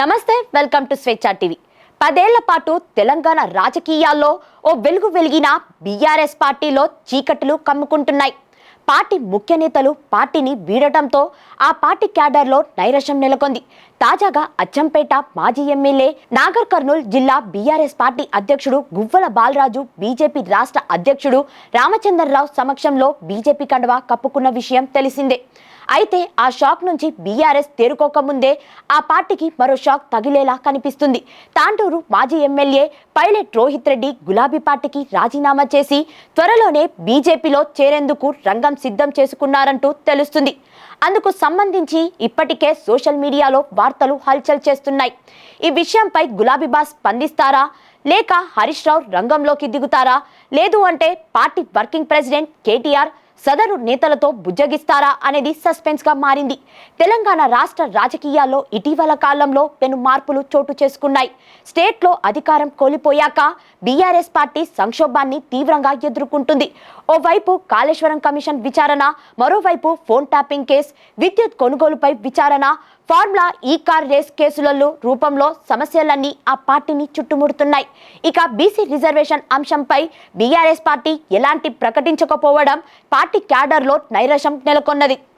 నమస్తే welcome to స్వేచ్ఛ TV. పదేళ్ళ పాటు తెలంగాణ రాజకీయాల్లో ఓ వెలుగు వెలిగిన బీఆర్ఎస్ పార్టీలో చీకట్లు కమ్ముకుంటున్నాయి. పార్టీ ముఖ్య నేతలు పార్టీని వీడటంతో ఆ పార్టీ క్యాడర్లో నైరాశ్యం నెలకొంది. తాజాగా అచ్చంపేట మాజీ ఎమ్మెల్యే నాగర్ కర్నూల్ జిల్లా బీఆర్ఎస్ పార్టీ అధ్యక్షుడు గువ్వల బాలరాజు బీజేపీ రాష్ట్ర అధ్యక్షుడు రామచంద్రరావు సమక్షంలో బీజేపీ కండువా కప్పుకున్న విషయం తెలిసిందే. అయితే ఆ షాక్ నుంచి బీఆర్ఎస్ తేరుకోకముందే ఆ పార్టీకి మరో షాక్ తగిలేలా కనిపిస్తుంది. తాండూరు మాజీ ఎమ్మెల్యే పైలట్ రోహిత్ రెడ్డి గులాబీ పార్టీకి రాజీనామా చేసి త్వరలోనే బీజేపీలో చేరేందుకు రంగం సిద్ధం చేసుకున్నారంటూ తెలుస్తుంది. అందుకు సంబంధించి ఇప్పటికే సోషల్ మీడియాలో వార్తలు హల్చల్ చేస్తున్నాయి. ఈ విషయంపై గులాబీ బాస్ స్పందిస్తారా? లేక హరీష్ రావు రంగంలోకి దిగుతారా? లేదు అంటే పార్టీ వర్కింగ్ ప్రెసిడెంట్ కేటీఆర్ సదరు నేతలతో బుజ్జగిస్తారా అనేది సస్పెన్స్గా మారింది. తెలంగాణ రాష్ట్ర రాజకీయాల్లో ఇటీవల కాలంలో పెను మార్పులు చోటు చేసుకున్నాయి. స్టేట్లో అధికారం కోల్పోయాక బీఆర్ఎస్ పార్టీ సంక్షోభాన్ని తీవ్రంగా ఎదుర్కొంటుంది. ఓవైపు కాళేశ్వరం కమిషన్ విచారణ మరోవైపు ఫోన్ ట్యాపింగ్ కేసు విద్యుత్ కొనుగోలుపై విచారణ ఫార్ములా ఈ కార్ రేస్ కేసులలో రూపంలో సమస్యలన్నీ ఆ పార్టీని చుట్టుముడుతున్నాయి. ఇక బీసీ రిజర్వేషన్ అంశంపై బీఆర్ఎస్ పార్టీ ఎలాంటి ప్రకటించకపోవడం పార్టీ క్యాడర్లో నైరశం నెలకొన్నది.